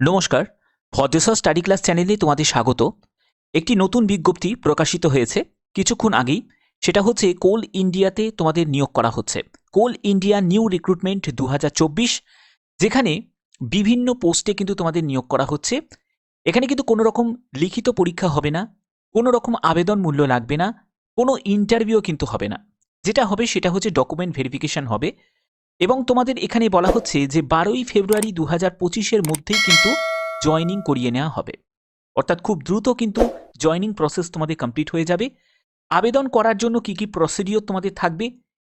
নমস্কার, Bhadreswar study class চ্যানেলে তোমাদের স্বাগত। একটি নতুন বিজ্ঞপ্তি প্রকাশিত হয়েছে কিছুক্ষণ আগেই। সেটা হচ্ছে কোল ইন্ডিয়াতে তোমাদের নিয়োগ করা হচ্ছে। কোল ইন্ডিয়া নিউ রিক্রুটমেন্ট দু হাজার চব্বিশ, যেখানে বিভিন্ন পোস্টে কিন্তু তোমাদের নিয়োগ করা হচ্ছে। এখানে কিন্তু কোনো রকম লিখিত পরীক্ষা হবে না, কোনো রকম আবেদন মূল্য লাগবে না, কোনো ইন্টারভিউ কিন্তু হবে না। যেটা হবে সেটা হচ্ছে ডকুমেন্ট ভেরিফিকেশন হবে। এবং তোমাদের এখানে বলা হচ্ছে যে বারোই ফেব্রুয়ারি দু হাজার পঁচিশের মধ্যেই কিন্তু জয়নিং করিয়ে নেওয়া হবে। অর্থাৎ খুব দ্রুত কিন্তু জয়নিং প্রসেস তোমাদের কমপ্লিট হয়ে যাবে। আবেদন করার জন্য কি কি প্রসিডিওর তোমাদের থাকবে?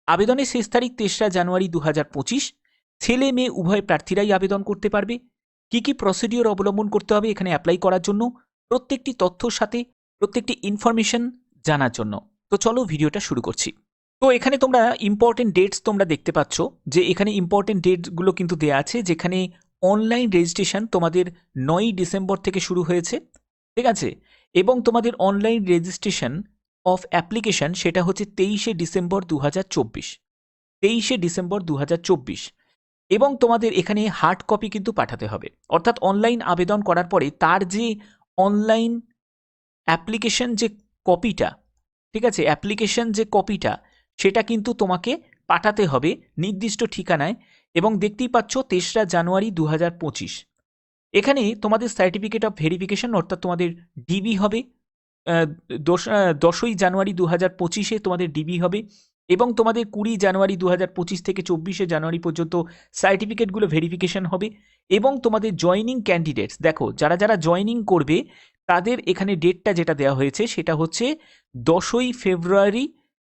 আবেদনের শেষ তারিখ তেসরা জানুয়ারি দু হাজার পঁচিশ। ছেলে, মেয়ে, উভয় প্রার্থীরাই আবেদন করতে পারবে। কি কি প্রসিডিওর অবলম্বন করতে হবে এখানে অ্যাপ্লাই করার জন্য? প্রত্যেকটি তথ্যর সাথে প্রত্যেকটি ইনফরমেশন জানার জন্য। তো চলো ভিডিওটা শুরু করছি। তো এখানে তোমরা ইম্পর্টেন্ট ডেটস তোমরা দেখতে পাচ্ছ যে এখানে ইম্পর্টেন্ট ডেটসগুলো কিন্তু দেওয়া আছে, যেখানে অনলাইন রেজিস্ট্রেশন তোমাদের নয়ই ডিসেম্বর থেকে শুরু হয়েছে, ঠিক আছে? এবং তোমাদের অনলাইন রেজিস্ট্রেশন অফ অ্যাপ্লিকেশন সেটা হচ্ছে তেইশে ডিসেম্বর দু হাজার চব্বিশ, তেইশে ডিসেম্বর দু হাজার চব্বিশ। এবং তোমাদের এখানে হার্ড কপি কিন্তু পাঠাতে হবে। অর্থাৎ অনলাইন আবেদন করার পরে তার যে অনলাইন অ্যাপ্লিকেশন যে কপিটা ঠিক আছে? অ্যাপ্লিকেশন যে কপিটা সেটা কিন্তু তোমাকে পাঠাতে হবে নির্দিষ্ট ঠিকানায় এবং দেখতেই পাচ্ছ তেসরা জানুয়ারি দু এখানে তোমাদের সার্টিফিকেট অফ ভেরিফিকেশন অর্থাৎ তোমাদের ডিবি হবে দশ দশই জানুয়ারি দু হাজার পঁচিশে তোমাদের ডিবি হবে এবং তোমাদের কুড়ি জানুয়ারি দু হাজার পঁচিশ থেকে চব্বিশে জানুয়ারি পর্যন্ত সার্টিফিকেটগুলো ভেরিফিকেশন হবে এবং তোমাদের জয়নিং ক্যান্ডিডেটস দেখো, যারা যারা জয়নিং করবে, তাদের এখানে ডেটটা যেটা দেওয়া হয়েছে সেটা হচ্ছে দশই ফেব্রুয়ারি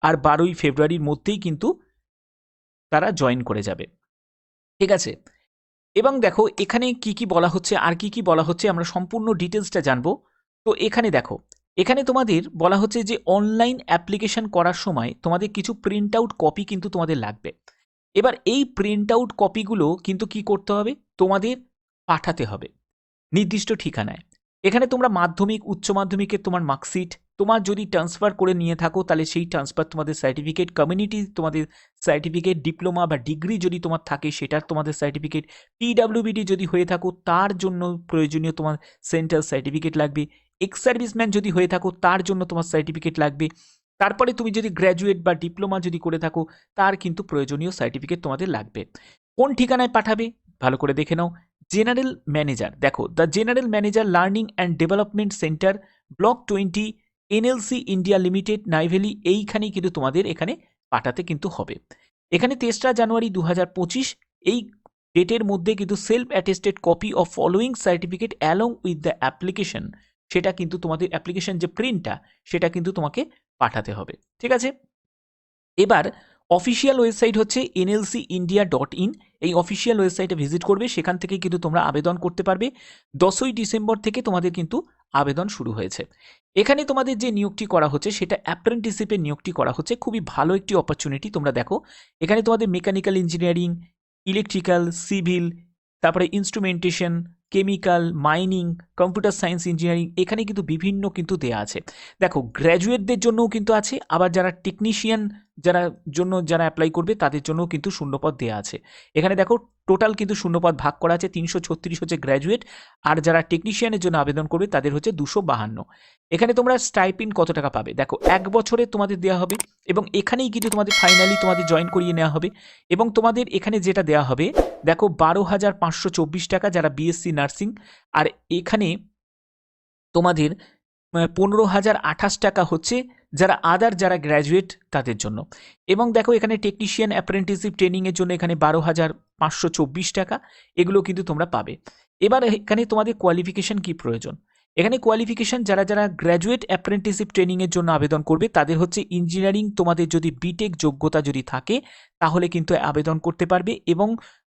আর বারোই ফেব্রুয়ারির মধ্যেই কিন্তু তারা জয়েন করে যাবে। ঠিক আছে? এবং দেখো, এখানে কি কি বলা হচ্ছে, আর কি কি বলা হচ্ছে, আমরা সম্পূর্ণ ডিটেলসটা জানব। তো এখানে দেখো, এখানে তোমাদের বলা হচ্ছে যে অনলাইন অ্যাপ্লিকেশন করার সময় তোমাদের কিছু প্রিন্ট আউট কপি কিন্তু তোমাদের লাগবে। এবার এই প্রিন্ট আউট কপিগুলো কিন্তু কি করতে হবে? তোমাদের পাঠাতে হবে। নির্দিষ্ট ঠিকানায়। এখানে তোমরা মাধ্যমিক, উচ্চ মাধ্যমিকের তোমার মার্কশিট তোমার যদি ট্রান্সফার করে নিয়ে থাকো, তাহলে সেই ট্রান্সফার তোমাদের সার্টিফিকেট কমিউনিটি তোমাদের সার্টিফিকেট ডিপ্লোমা বা ডিগ্রি যদি তোমার থাকে সেটার তোমাদের সার্টিফিকেট পিডাব্লিউবিডি যদি হয়ে থাকো, তার জন্য প্রয়োজনীয় তোমার সেন্টার সার্টিফিকেট লাগবে। এক্স সার্ভিসম্যান যদি হয়ে থাকো, তার জন্য তোমার সার্টিফিকেট লাগবে। তারপরে তুমি যদি গ্র্যাজুয়েট বা ডিপ্লোমা যদি করে থাকো, তার কিন্তু প্রয়োজনীয় সার্টিফিকেট তোমাদের লাগবে। কোন ঠিকানায় পাঠাবে? ভালো করে দেখে নাও। জেনারেল ম্যানেজার দেখো the general manager learning and development centre block twenty NLC India limited Neyveli এইখানেই কিন্তু তোমাদের এখানে পাঠাতে কিন্তু হবে। এখানে তেসরা জানুয়ারি দু হাজার পঁচিশ এই ডেটের মধ্যে কিন্তু self attested copy of following certificate along with the application সেটা কিন্তু তোমাদের অ্যাপ্লিকেশন যে প্রিন্টটা সেটা কিন্তু তোমাকে পাঠাতে হবে। ঠিক আছে? এবার অফিসিয়াল ওয়েবসাইট হচ্ছে এনএলসি ইন্ডিয়া ডট ইন এই অফিসিয়াল ওয়েবসাইটে ভিজিট করবে, সেখান থেকে কিন্তু তোমরা আবেদন করতে পারবে। দশই ডিসেম্বর থেকে তোমাদের কিন্তু আবেদন শুরু হয়েছে। এখানে তোমাদের যে নিয়োগটি করা হচ্ছে, সেটা অ্যাপ্রেন্টিসিপের নিয়োগটি করা হচ্ছে। খুবই ভালো একটি অপরচুনিটি তোমরা দেখো। এখানে তোমাদের মেকানিক্যাল ইঞ্জিনিয়ারিং ইলেকট্রিক্যাল সিভিল তারপরে instrumentation chemical mining computer science, engineering এখানে কিন্তু বিভিন্ন কিন্তু দেয়া আছে। দেখো, গ্র্যাজুয়েটদের জন্যও কিন্তু আছে, আবার যারা টেকনিশিয়ান, যারা জন্য যারা অ্যাপ্লাই করবে, তাদের জন্যও কিন্তু শূন্যপদ দেওয়া আছে। এখানে দেখো, টোটাল কিন্তু শূন্যপদ ভাগ করা আছে, তিনশো ছত্রিশ হচ্ছে গ্র্যাজুয়েট, আর যারা টেকনিশিয়ানের জন্য আবেদন করবে, তাদের হচ্ছে দুশো বাহান্ন। এখানে তোমরা স্টাইপিন কত টাকা পাবে? দেখো, এক বছরে তোমাদের দেওয়া হবে, এবং এখানেই কিন্তু তোমাদের ফাইনালি তোমাদের জয়েন করিয়ে নেওয়া হবে, এবং তোমাদের এখানে যেটা দেওয়া হবে, দেখো, বারো হাজার পাঁচশো চব্বিশ টাকা যারা বিএসসি নার্সিং আর এখানে তোমাদের পনেরো হাজার আঠাশ টাকা হচ্ছে যারা আদার যারা গ্র্যাজুয়েট তাদের জন্য। এবং দেখো এখানে টেকনিশিয়ান অ্যাপ্রেন্টিসিপ ট্রেনিংয়ের জন্য এখানে বারো হাজার পাঁচশো চব্বিশ টাকা। এগুলো কিন্তু তোমরা পাবে। এবার এখানে তোমাদের কোয়ালিফিকেশন কি প্রয়োজন? এখানে কোয়ালিফিকেশান যারা যারা গ্র্যাজুয়েট অ্যাপ্রেন্টিসিপ ট্রেনিংয়ের জন্য আবেদন করবে, তাদের হচ্ছে ইঞ্জিনিয়ারিং তোমাদের যদি বিটেক যোগ্যতা যদি থাকে, তাহলে কিন্তু আবেদন করতে পারবে। এবং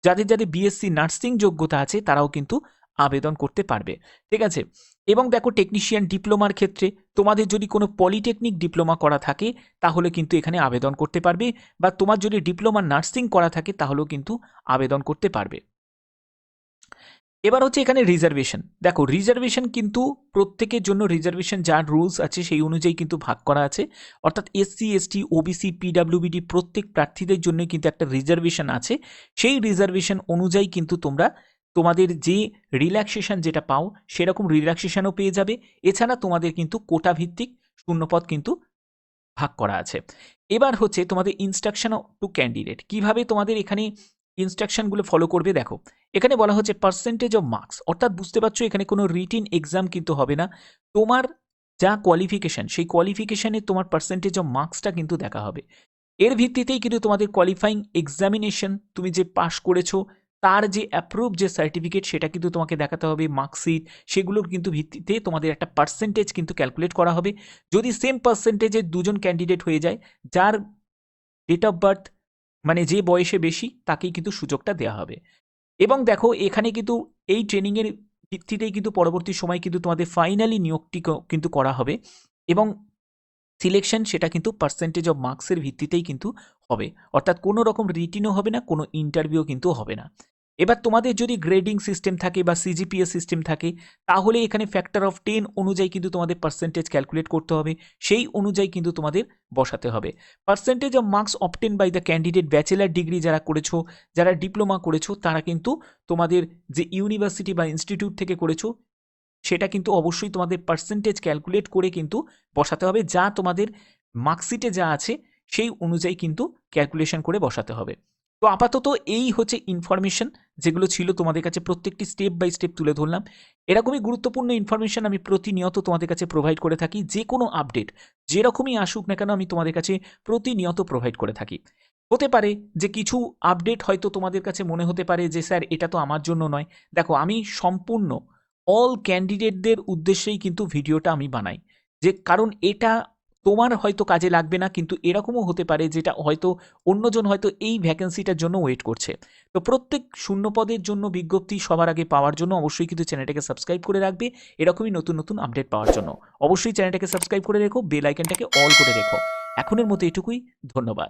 যাদের যাদের বিএসসি নার্সিং যোগ্যতা আছে, তারাও কিন্তু আবেদন করতে পারবে। ঠিক আছে? এবং দেখো টেকনিশিয়ান ডিপ্লোমার ক্ষেত্রে তোমাদের যদি কোনো পলিটেকনিক ডিপ্লোমা করা থাকে, তাহলে কিন্তু এখানে আবেদন করতে পারবে বা তোমার যদি ডিপ্লোমা নার্সিং করা থাকে, তাহলেও কিন্তু আবেদন করতে পারবে। এবার হচ্ছে এখানে রিজার্ভেশন দেখো রিজার্ভেশন কিন্তু প্রত্যেকের জন্য রিজার্ভেশন যার রুলস আছে, সেই অনুযায়ী কিন্তু ভাগ করা আছে। অর্থাৎ এসসি এসটি ওবিসি পিডাব্লিউবিডি প্রত্যেক প্রার্থীদের জন্য কিন্তু একটা রিজার্ভেশন আছে। সেই রিজার্ভেশন অনুযায়ী কিন্তু তোমরা তোমাদের যে রিল্যাক্সেশন যেটা পাও, সেরকম রিল্যাক্সেশনও পেয়ে যাবে। এছাড়া তোমাদের কিন্তু কোটা ভিত্তিক শূন্যপদ কিন্তু ভাগ করা আছে। এবার হচ্ছে তোমাদের ইনস্ট্রাকশন টু ক্যান্ডিডেট কীভাবে তোমাদের এখানে ইনস্ট্রাকশনগুলো ফলো করবে দেখো। এখানে বলা হচ্ছে পার্সেন্টেজ অফ মার্কস অর্থাৎ বুঝতে পারছ এখানে কোনো রিটিন এক্সাম কিন্তু হবে না। তোমার যা কোয়ালিফিকেশন সেই কোয়ালিফিকেশানে তোমার পার্সেন্টেজ অফ মার্কসটা কিন্তু দেখা হবে। এর ভিত্তিতেই কিন্তু তোমাদের কোয়ালিফাইং এক্সামিনেশন তুমি যে পাশ করেছ তার যে অ্যাপ্রুভ যে সার্টিফিকেট সেটা কিন্তু তোমাকে দেখাতে হবে মার্কশিট সেগুলোর কিন্তু ভিত্তিতে তোমাদের একটা পার্সেন্টেজ কিন্তু ক্যালকুলেট করা হবে। যদি সেম পার্সেন্টেজের দুজন ক্যান্ডিডেট হয়ে যায়, যার ডেট অফ বার্থ মানে যে বয়সে বেশি, তাকেই কিন্তু সুযোগটা দেওয়া হবে। এবং দেখো, এখানে কিন্তু এই ট্রেনিংয়ের ভিত্তিতেই কিন্তু পরবর্তী সময় কিন্তু তোমাদের ফাইনালি নিয়োগটি কিন্তু করা হবে। এবং সিলেকশন সেটা কিন্তু পার্সেন্টেজ অফ মার্কসের ভিত্তিতেই কিন্তু হবে। অর্থাৎ কোনো রকম রিটিনও হবে না, কোনো ইন্টারভিউ কিন্তু হবে না। এবার তোমাদের যদি গ্রেডিং সিস্টেম থাকে বা সিজিপিএ সিস্টেম থাকে, তাহলে এখানে ফ্যাক্টর অফ টেন অনুযায়ী কিন্তু তোমাদের পার্সেন্টেজ ক্যালকুলেট করতে হবে। সেই অনুযায়ী কিন্তু তোমাদের বসাতে হবে। Percentage of marks obtained by the candidate bachelor degree যারা করেছ, যারা ডিপ্লোমা করেছ, তারা কিন্তু তোমাদের যে ইউনিভার্সিটি বা ইনস্টিটিউট থেকে করেছ, সেটা কিন্তু অবশ্যই তোমাদের পার্সেন্টেজ ক্যালকুলেট করে কিন্তু বসাতে হবে। যা তোমাদের মার্কশিটে যা আছে, সেই অনুযায়ী কিন্তু ক্যালকুলেশন করে বসাতে হবে। তো আপাতত এই হচ্ছে ইনফরমেশন যেগুলো ছিল তোমাদের কাছে প্রত্যেকটি স্টেপ বাই স্টেপ তুলে ধরলাম। এরকমই গুরুত্বপূর্ণ ইনফরমেশন আমি প্রতিনিয়ত তোমাদের কাছে প্রোভাইড করে থাকি যে কোনো আপডেট যেরকমই আসুক না কেন আমি তোমাদের কাছে প্রতিনিয়ত প্রোভাইড করে থাকি। হতে পারে যে কিছু আপডেট হয়তো তোমাদের কাছে মনে হতে পারে যে, স্যার, এটা তো আমার জন্য নয়। দেখো, আমি সম্পূর্ণ অল ক্যান্ডিডেটদের উদ্দেশ্যেই কিন্তু ভিডিওটা আমি বানাই। যে, কারণ এটা তোমার হয়তো কাজে লাগবে না, কিন্তু এরকমও হতে পারে যেটা হয়তো অন্যজন হয়তো এই ভ্যাকেন্সিটার জন্য ওয়েট করছে। তো প্রত্যেক শূন্য পদের জন্য বিজ্ঞপ্তি সবার আগে পাওয়ার জন্য অবশ্যই কিন্তু চ্যানেলটাকে সাবস্ক্রাইব করে রাখবে। এরকমই নতুন নতুন আপডেট পাওয়ার জন্য। অবশ্যই চ্যানেলটাকে সাবস্ক্রাইব করে রেখো বেল আইকনটাকে অল করে রেখো। এখনের মতো এটুকুই, ধন্যবাদ।